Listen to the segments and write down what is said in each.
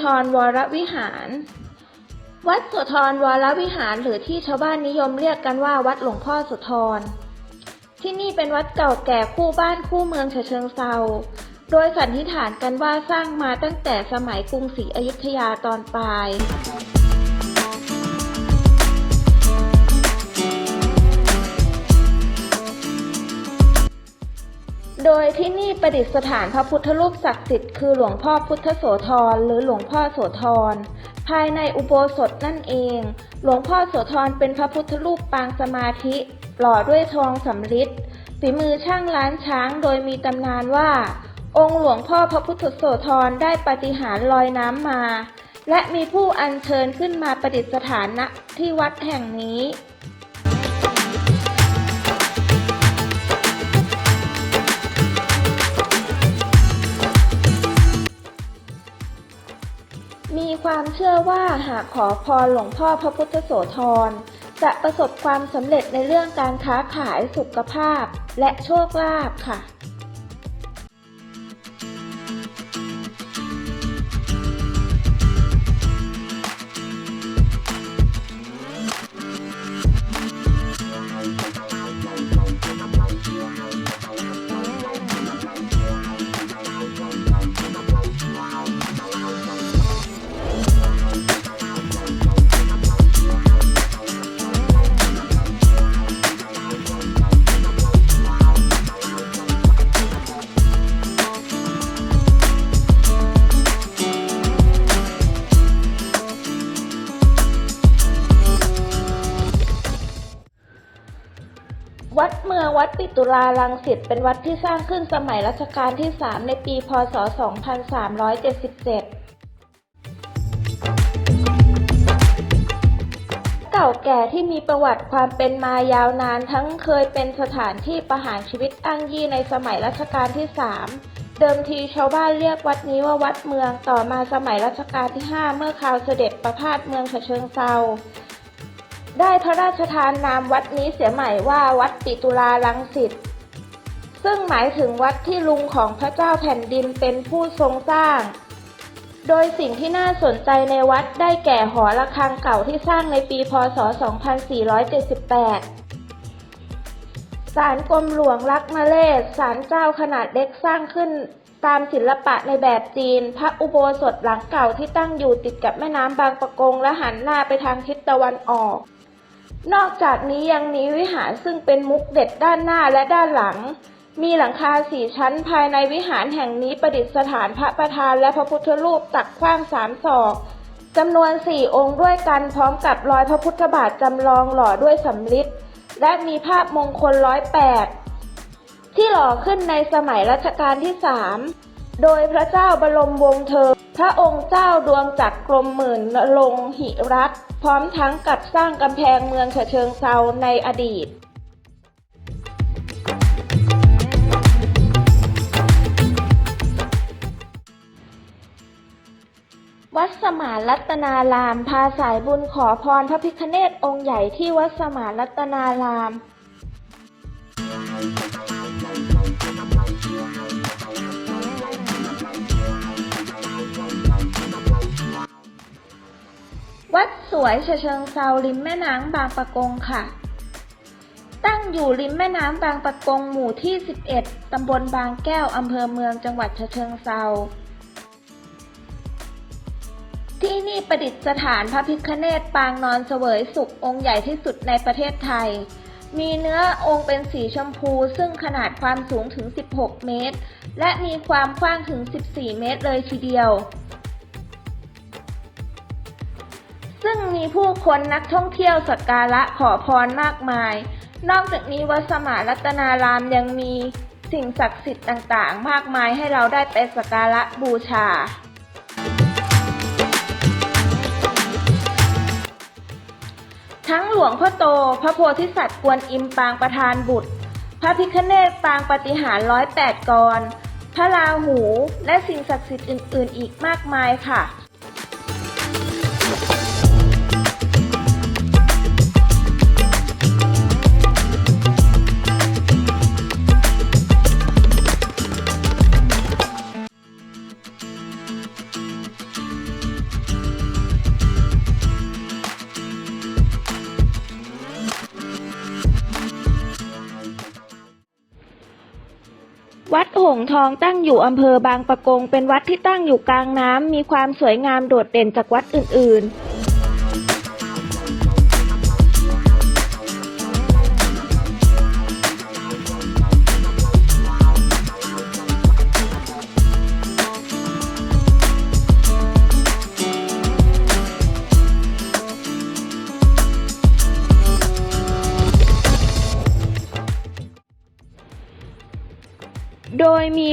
ธรวรวิหาร วัดโสธรวรวิหารหรือที่ชาวบ้านนิยมเรียกกันว่าวัดหลวงพ่อโสธร ที่นี่เป็นวัดเก่าแก่คู่บ้านคู่เมืองฉะเชิงเซาโดยสันนิษฐานกันว่าสร้างมาตั้งแต่สมัยกรุงศรีอยุธยาตอนปลาย โดยที่นี่ประดิษฐานพระพุทธรูปศักดิ์สิทธิ์คือหลวงพ่อพุทธโสธรหรือหลวงพ่อโสธร ภายในอุโบสถนั่นเอง หลวงพ่อโสธรเป็นพระพุทธรูปปางสมาธิหล่อด้วยทองสำริดฝีมือช่างล้านช้างโดยมีตำนานว่า องค์หลวงพ่อพระพุทธโสธรได้ปฏิหารลอยน้ำมา และมีผู้อัญเชิญขึ้นมาประดิษฐานณที่วัดแห่งนี้ ความเชื่อว่าหากขอพรหลวงพ่อพระพุทธโสธร จะประสบความสำเร็จในเรื่องการค้าขายสุขภาพและโชคลาภค่ะ วัดเมืองวัดปิตุลารังสิตเป็นวัดที่สร้างขึ้นสมัยรัชกาลที่ 3 ในปี พศ 2377 เก่าแก่ที่มีประวัติความเป็นมายาวนานทั้งเคยเป็นสถานที่ประหารชีวิตอ้างยี่ในสมัยรัชกาลที่ 3 เดิมทีชาวบ้านเรียกวัดนี้ว่าวัดเมืองต่อมาสมัยรัชกาลที่ 5 เมื่อคราวเสด็จประพาสเมืองฉะเชิงเซา ได้พระราชทานนามวัดนี้เสียใหม่ว่าวัดปิตุลารังสิตซึ่งหมายถึงวัดที่ลุงของพระเจ้าแผ่นดินเป็นผู้ทรงสร้าง โดยสิ่งที่น่าสนใจในวัดได้แก่หอระฆังเก่าที่สร้างในปีพศ 2478 ศาลกรมหลวงรักนเรศศาลเจ้าขนาดเล็กสร้างขึ้นตามศิลปะในแบบจีน พระอุโบสถหลังเก่าที่ตั้งอยู่ติดกับแม่น้ำบางปะกงและหันหน้าไปทางทิศตะวันออก นอกจากนี้ยังมีวิหารซึ่งเป็นมุกเด็ดด้านหน้าและด้านหลัง มีหลังคาสี่ชั้นภายในวิหารแห่งนี้ประดิษฐานพระประธานและพระพุทธรูปตักขว้างสามศอกจำนวนสี่องค์ด้วยกันพร้อมกับรอยพระพุทธบาทจำลองหล่อด้วยสำริดและมีภาพมงคลร้อยแปดที่หล่อขึ้นในสมัยรัชกาลที่สาม โดยพระเจ้าบรมวงศ์เธอ พระองค์เจ้าดวงจักรกรมหมื่นนรงหิรัตพร้อมทั้งกับสร้างกำแพงเมืองฉะเชิงเซาในอดีตวัดสมานรัตนาราม พาสายบุญขอพรพระพิฆเนศองค์ใหญ่ที่วัดสมานรัตนาราม วัดสวยฉะเชิงเซาริมแม่น้ำบางปะกงค่ะ ตั้งอยู่ริมแม่น้ำบางปะกงหมู่ที่ 11 ตำบลบางแก้ว อำเภอเมืองจังหวัดฉะเชิงเซา ที่นี่ประดิษฐานพระพิฆเนศปางนอนเสวยสุของค์ใหญ่ที่สุดในประเทศไทย มีเนื้อองค์เป็นสีชมพู ซึ่งขนาดความสูงถึง 16 เมตร และมีความกว้างถึง 14 เมตรเลยทีเดียว ซึ่งมีผู้คนนักท่องเที่ยวสักการะขอพรมากมาย นอกจากนี้วัดสมารัตนารามยังมีสิ่งศักดิ์สิทธิ์ต่างๆ มากมายให้เราได้ไปสักการะบูชา ทั้งหลวงพ่อโต พระโพธิสัตว์กวนอิมปางประธานบุตร พระพิฆเนศปางปฏิหารร้อยแปดกร พระราหู และสิ่งศักดิ์สิทธิ์อื่น ๆ อีกมากมายค่ะ ทองตั้งอยู่อำเภอบางปะกง เป็นวัดที่ตั้งอยู่กลางน้ำมีความสวยงามโดดเด่นจากวัดอื่นๆ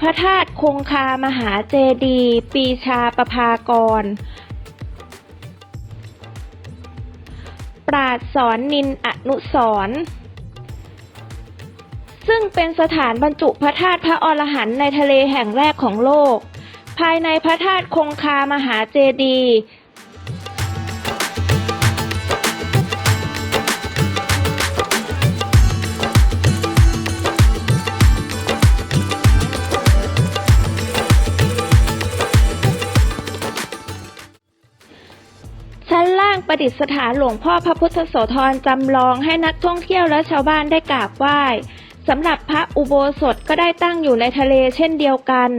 พระธาตุคงคามหาเจดีย์ปีชาประภากร ปราดสอนนินอนุสรซึ่งเป็นสถานบรรจุพระธาตุพระอรหันต์ในทะเลแห่งแรกของโลก ภายในพระธาตุคงคามหาเจดีย์ ประดิษฐานหลวงพ่อพระพุทธโสธรจำลองให้นักท่องเที่ยวและชาวบ้านได้กราบไหว้สำหรับพระอุโบสถก็ได้ตั้งอยู่ในทะเลเช่นเดียวกัน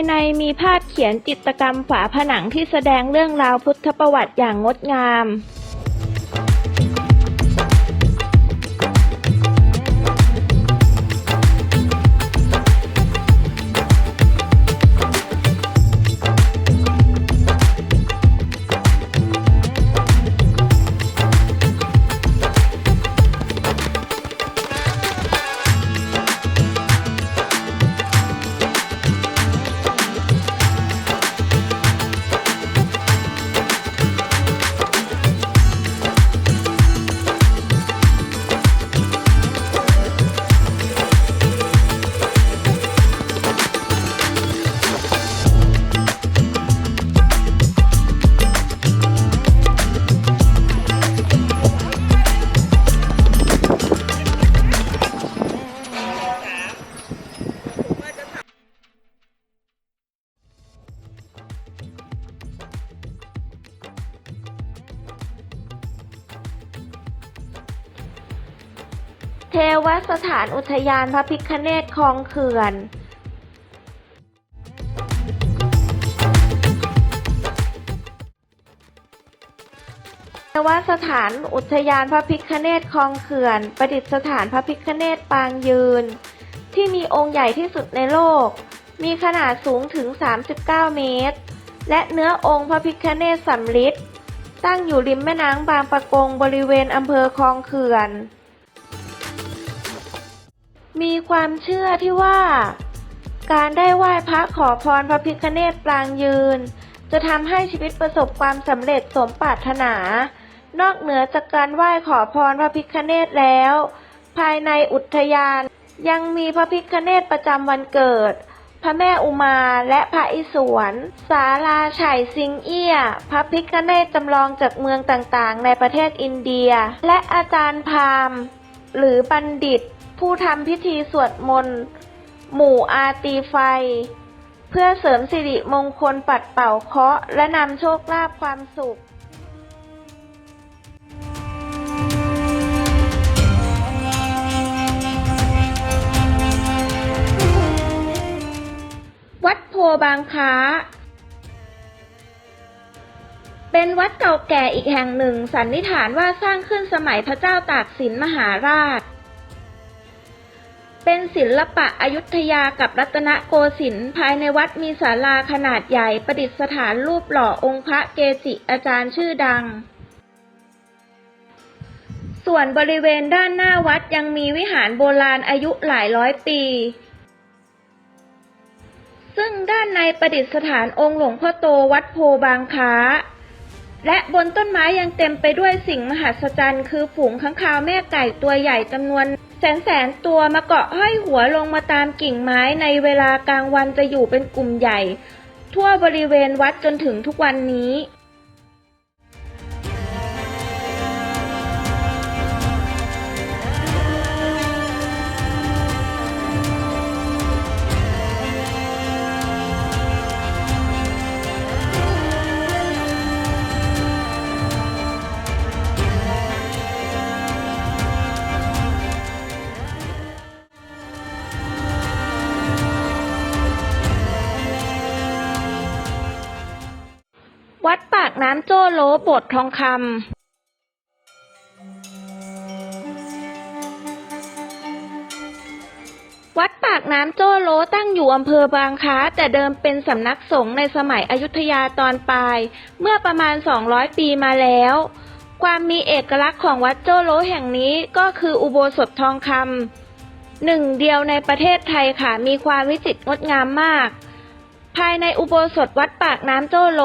ายในมีภาพเขียนจิตรกรรมฝาผนังที่แสดงเรื่องราวพุทธประวัติอย่างงดงาม อุทยานพระพิคเนตคลองเขื่อนเทวสถานอุทยานพระพิคเนตคลองเขื่อน ประดิษฐานพระพิคเนตปางยืน ที่มีองค์ใหญ่ที่สุดในโลก มีขนาดสูงถึง 39 เมตร และเนื้อองค์พระพิคเนตสำริดตั้งอยู่ริมแม่น้ำบางปะกงบริเวณอำเภอคลองเขื่อน มีความเชื่อที่ว่า การได้ไหว้พระขอพรพระพิฆเนศปรางยืน จะทำให้ชีวิตประสบความสำเร็จสมปรารถนา นอกเหนือจากการไหว้ขอพรพระพิฆเนศแล้ว ภายในอุทยานยังมีพระพิฆเนศประจำวันเกิด พระแม่อุมาและพระอิศวรศาลาไฉซิงเอี้ย พระพิฆเนศจำลองจากเมืองต่างๆ ในประเทศอินเดีย และอาจารย์พามหรือบัณฑิต ผู้ทำพิธีสวดมนต์ หมู่อาตีไฟ เพื่อเสริมสิริมงคลปัดเป่าเคราะห์และนำโชคลาภความสุขวัดโพบางค้า เป็นวัดเก่าแก่อีกแห่งหนึ่ง สันนิษฐานว่าสร้างขึ้นสมัยพระเจ้าตากสินมหาราช เป็นศิลปะอยุธยากับรัตนโกสินทร์ภายในวัดมีศาลาขนาดใหญ่ประดิษฐานรูปหล่อองค์พระเกจิอาจารย์ชื่อดัง ส่วนบริเวณด้านหน้าวัดยังมีวิหารโบราณอายุหลายร้อยปี ซึ่งด้านในประดิษฐานองค์หลวงพ่อโตวัดโพบางค้า และบนต้นไม้ยังเต็มไปด้วยสิ่งมหัศจรรย์ คือฝูงค้างคาวแม่ไก่ตัวใหญ่จำนวน แสนแสนตัวมาเกาะห้อยหัวลงมาตามกิ่งไม้ในเวลากลางวันจะอยู่เป็นกลุ่มใหญ่ ทั่วบริเวณวัดจนถึงทุกวันนี้ โจโลโบสถ์ทองคำวัดปากน้ำโจ้โลตั้งอยู่อำเภอบางค้า แต่เดิมเป็นสำนักสงฆ์ในสมัยอยุธยาตอนปลาย เมื่อประมาณ 200 ปีมาแล้ว ความมีเอกลักษณ์ของวัดโจ้โลแห่งนี้ก็คืออุโบสถทองคำหนึ่งเดียวในประเทศไทยค่ะมีความวิจิตรงดงามมาก ภายในอุโบสถวัดปากน้ำโจ้โล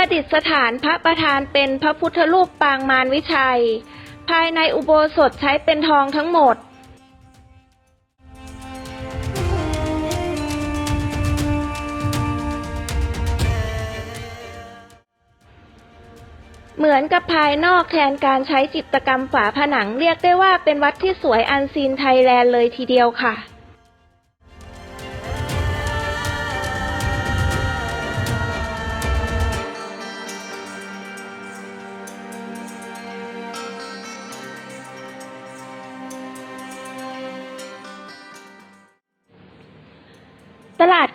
ประดิษฐานพระประธานเป็นพระพุทธรูปปางมารวิชัย ภายในอุโบสถใช้เป็นทองทั้งหมดเหมือนกับภายนอกแทนการใช้จิตรกรรมฝาผนังเรียกได้ว่าเป็นวัดที่สวยอันซีนไทยแลนด์เลยทีเดียวค่ะ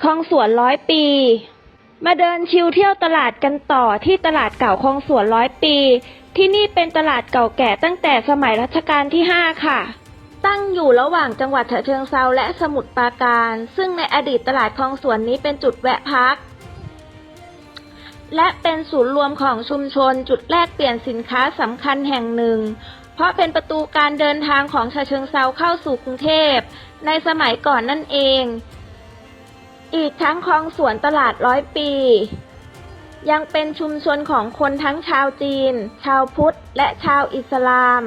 คลองสวนร้อยปี มาเดินชิวเที่ยวตลาดกันต่อที่ตลาดเก่าคลองสวนร้อยปี ที่นี่เป็นตลาดเก่าแก่ตั้งแต่สมัยรัชกาลที่ 5 ค่ะ ตั้งอยู่ระหว่างจังหวัดฉะเชิงเซาและสมุทรปราการ ซึ่งในอดีตตลาดคลองสวนนี้เป็นจุดแวะพัก และเป็นศูนย์รวมของชุมชนจุดแลกเปลี่ยนสินค้าสำคัญแห่งหนึ่งเพราะเป็นประตูการเดินทางของฉะเชิงเซาเข้าสู่กรุงเทพ ในสมัยก่อนนั่นเอง อีกทั้งคลองสวนตลาดร้อยปี ยังเป็นชุมชนของคนทั้งชาวจีน ชาวพุทธ และชาวอิสลาม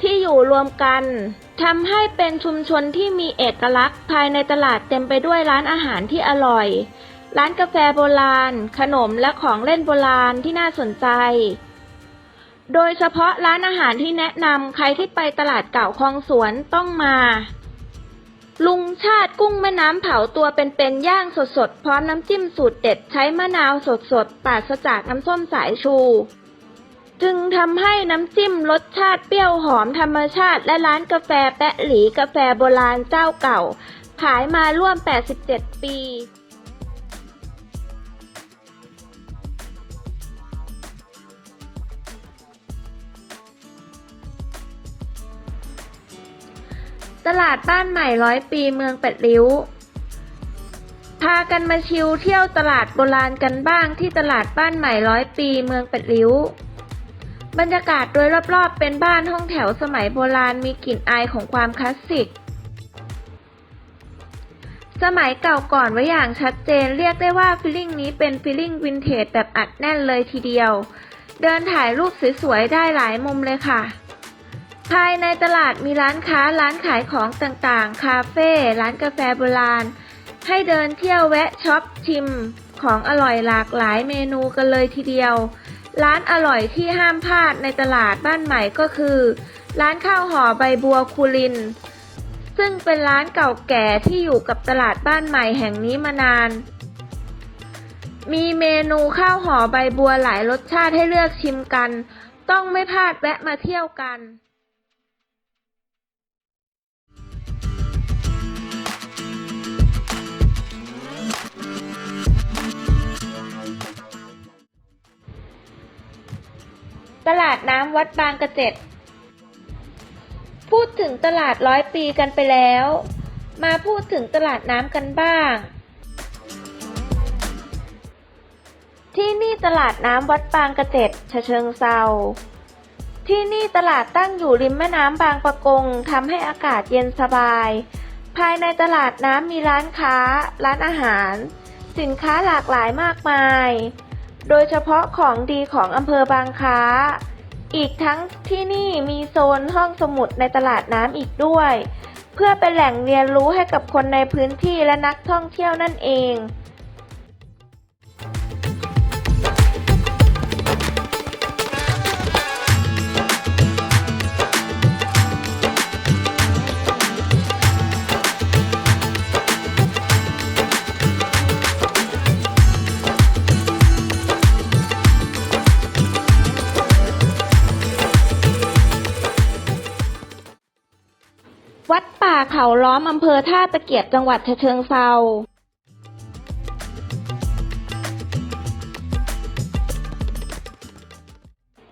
ที่อยู่รวมกันทำให้เป็นชุมชนที่มีเอกลักษณ์ภายในตลาดเต็มไปด้วยร้านอาหารที่อร่อย ร้านกาแฟโบราณ ขนมและของเล่นโบราณที่น่าสนใจ โดยเฉพาะร้านอาหารที่แนะนำใครที่ไปตลาดเก่าคลองสวนต้องมา ลุงชาติกุ้งแม่น้ำเผาตัวเป็นๆย่างสดๆ พร้อมน้ำจิ้มสูตรเด็ดใช้มะนาวสดๆปราศจากน้ำส้มสายชู จึงทำให้น้ำจิ้มรสชาติเปรี้ยวหอมธรรมชาติ และร้านกาแฟแปะหลีกาแฟโบราณเจ้าเก่า ขายมาร่วม 87 ปี ตลาดบ้านใหม่ร้อยปีเมืองเป็ดริ้ว พากันมาชิวเที่ยวตลาดโบราณกันบ้างที่ตลาดบ้านใหม่ร้อยปีเมืองเป็ดริ้ว บรรยากาศโดยรอบๆ เป็นบ้านห้องแถวสมัยโบราณมีกลิ่นอายของความคลาสสิก สมัยเก่าก่อนไว้อย่างชัดเจนเรียกได้ว่าฟีลลิ่งนี้เป็นฟีลลิ่งวินเทจแบบอัดแน่นเลยทีเดียว เดินถ่ายรูปสวยๆได้หลายมุมเลยค่ะ ภายในตลาดมีร้านค้าร้านขายของต่างๆ คาเฟ่ ร้านกาแฟโบราณ ให้เดินเที่ยวแวะช็อปชิม ของอร่อยหลากหลายเมนูกันเลยทีเดียว ร้านอร่อยที่ห้ามพลาดในตลาดบ้านใหม่ก็คือ ร้านข้าวห่อใบบัวคูลิน ซึ่งเป็นร้านเก่าแก่ที่อยู่กับตลาดบ้านใหม่แห่งนี้มานาน มีเมนูข้าวห่อใบบัวหลายรสชาติให้เลือกชิมกัน ต้องไม่พลาดแวะมาเที่ยวกัน ตลาดน้ำวัดบางกระเจ็ด พูดถึงตลาดร้อยปีกันไปแล้ว มาพูดถึงตลาดน้ำกันบ้าง ที่นี่ตลาดน้ำวัดบางกระเจ็ดฉะเชิงเซาที่นี่ตลาดตั้งอยู่ริมแม่น้ำบางปะกงทำให้อากาศเย็นสบาย ภายในตลาดน้ำมีร้านค้า ร้านอาหาร สินค้าหลากหลายมากมาย โดยเฉพาะของดีของอำเภอบางค้า อีกทั้งที่นี่มีโซนห้องสมุดในตลาดน้ำอีกด้วย เพื่อเป็นแหล่งเรียนรู้ให้กับคนในพื้นที่และนักท่องเที่ยวนั่นเอง เขาล้อมอำเภอท่าตะเกียบจังหวัดฉะเชิงเทรา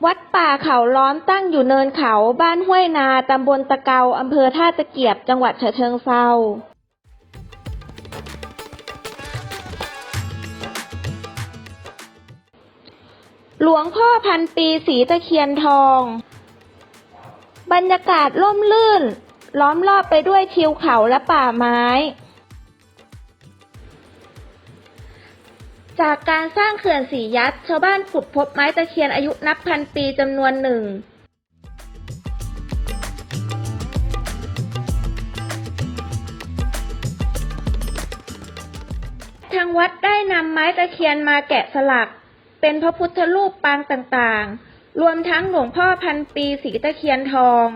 วัดป่าเขาล้อมตั้งอยู่เนินเขาบ้านห้วยนาตำบลตะเกาอำเภอท่าตะเกียบจังหวัดฉะเชิงเทราหลวงพ่อพันปีสีตะเคียนทอง บรรยากาศร่มรื่น ล้อมรอบไปด้วยทิวเขาและป่าไม้ จากการสร้างเขื่อนสียัดชาวบ้านขุดพบไม้ตะเคียนอายุนับพันปีจำนวนหนึ่งทางวัดได้นำไม้ตะเคียนมาแกะสลัก เป็นพระพุทธรูปปางต่างๆ รวมทั้งหลวงพ่อพันปีสีตะเคียนทอง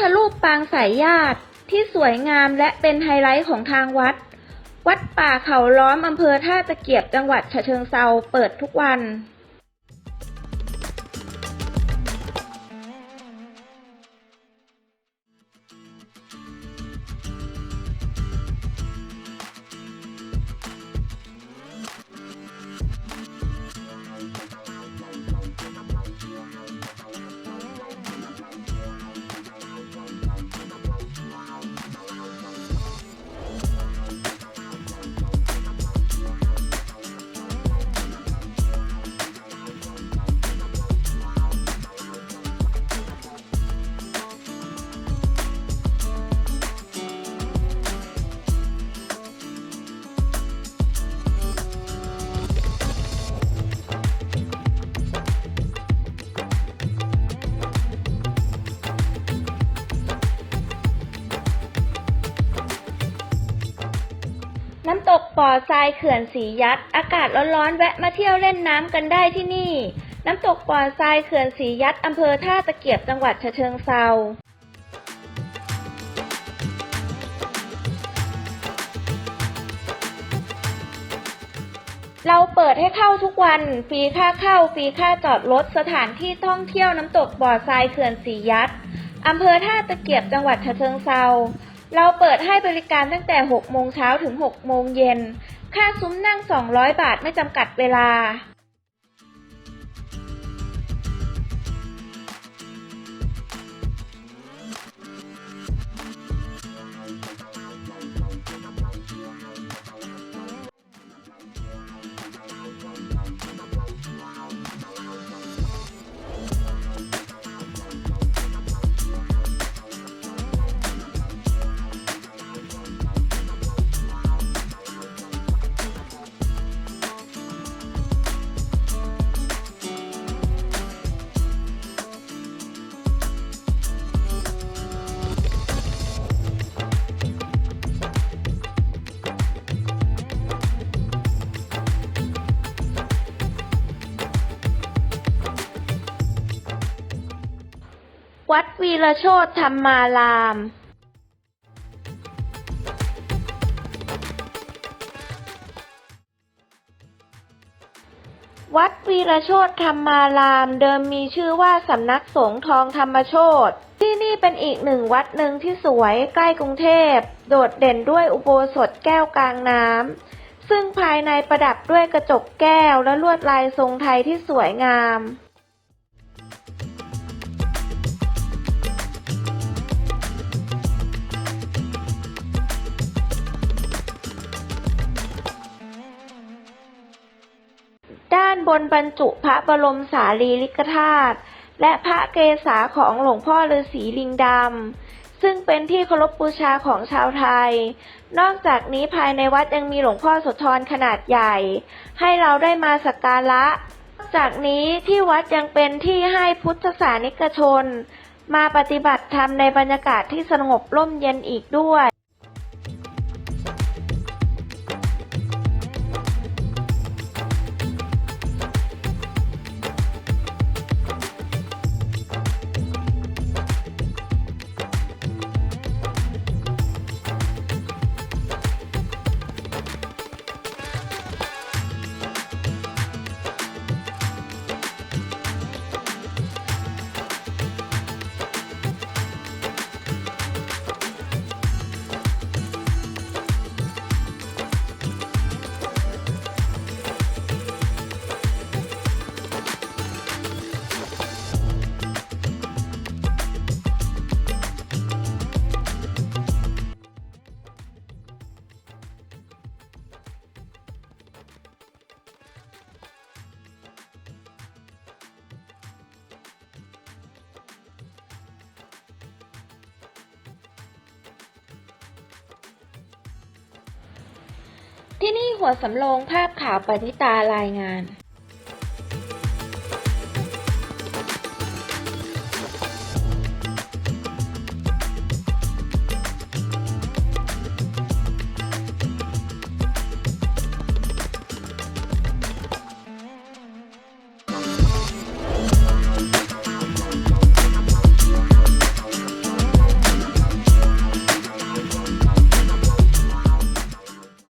ธรูปปางสายญาติที่สวยงามและเป็นไฮไลท์ของทางวัด วัดป่าเขาล้อมอำเภอท่าตะเกียบจังหวัดฉะเชิงเซาเปิดทุกวัน น้ำตกป่อทรายเขื่อนสียัด อากาศร้อนๆแวะมาเที่ยวเล่นน้ำกันได้ที่นี่ น้ำตกป่อทรายเขื่อนสียัดอำเภอท่าตะเกียบจังหวัดฉะเชิงเซาเราเปิดให้เข้าทุกวัน ฟรีค่าเข้า ฟรีค่าจอดรถ สถานที่ท่องเที่ยวน้ำตกบ่อทรายเขื่อนสียัดอำเภอท่าตะเกียบจังหวัดฉะเชิงเซา เราเปิดให้บริการตั้งแต่ 6 โมงเช้าถึง 6 โมงเย็น ค่าซุ้มนั่ง 200 บาทไม่จำกัดเวลา วัดวีรโชตธรรมาราม วัดวีรโชตธรรมาราม เดิมมีชื่อว่าสำนักสงฆ์ทองธรรมโชตที่นี่เป็นอีกหนึ่งวัดหนึ่งที่สวยใกล้กรุงเทพ โดดเด่นด้วยอุโบสถแก้วกลางน้ำ ซึ่งภายในประดับด้วยกระจกแก้วและลวดลายทรงไทยที่สวยงาม นบรรจุพระบรมสารีริกธาตุและพระเกศาของหลวงพ่อฤาษีลิงดำซึ่งเป็นที่เคารพบูชาของชาวไทย นอกจากนี้ภายในวัดยังมีหลวงพ่อโสธรขนาดใหญ่ ให้เราได้มาสักการะ จากนี้ที่วัดยังเป็นที่ให้พุทธศาสนิกชน มาปฏิบัติธรรมในบรรยากาศที่สงบร่มเย็นอีกด้วย ที่นี่หัวสำโรงภาพข่าวปณิตารายงาน